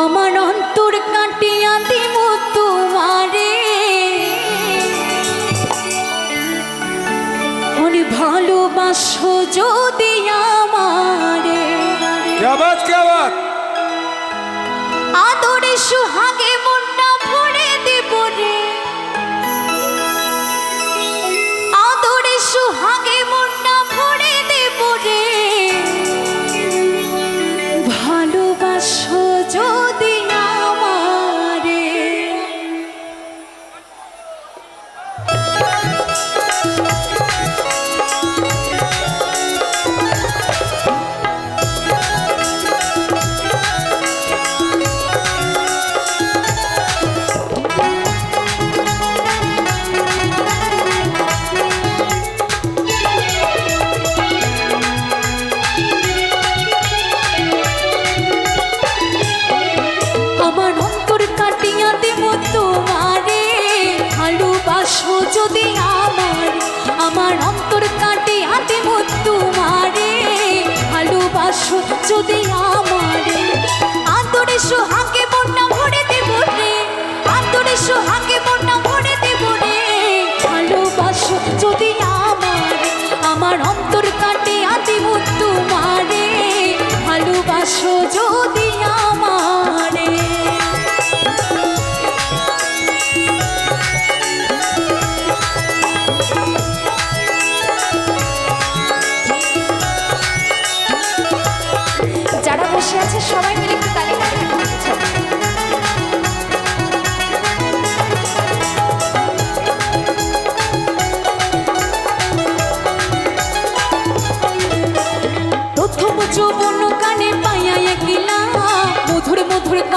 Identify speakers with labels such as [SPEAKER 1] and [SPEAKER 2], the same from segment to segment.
[SPEAKER 1] আমার অন্তর কাটিয়া দিব তোমারে। অনেক ভালোবাসো যদি আমারে। আদরে সু ভালোবাসো যদি আমার আমার অন্তর কাটিয়া দেব তোমারে ভালোবাসো যদি আমারে, আদরে সোহাগে মনটা ভরে দেব রে। আদরে সোহাগে মনটা ভরে দেব রে। ভালোবাসো যদি আমার আমার অন্তর কাটিয়া দেব তোমারে ভালোবাসো যদি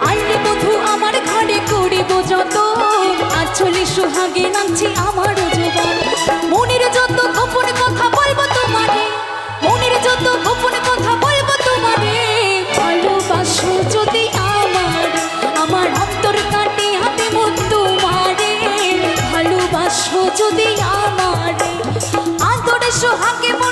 [SPEAKER 1] আইলে আমার ঘরে করিব যত। আচলে সোহাগে নামছি আমারও আন্তরে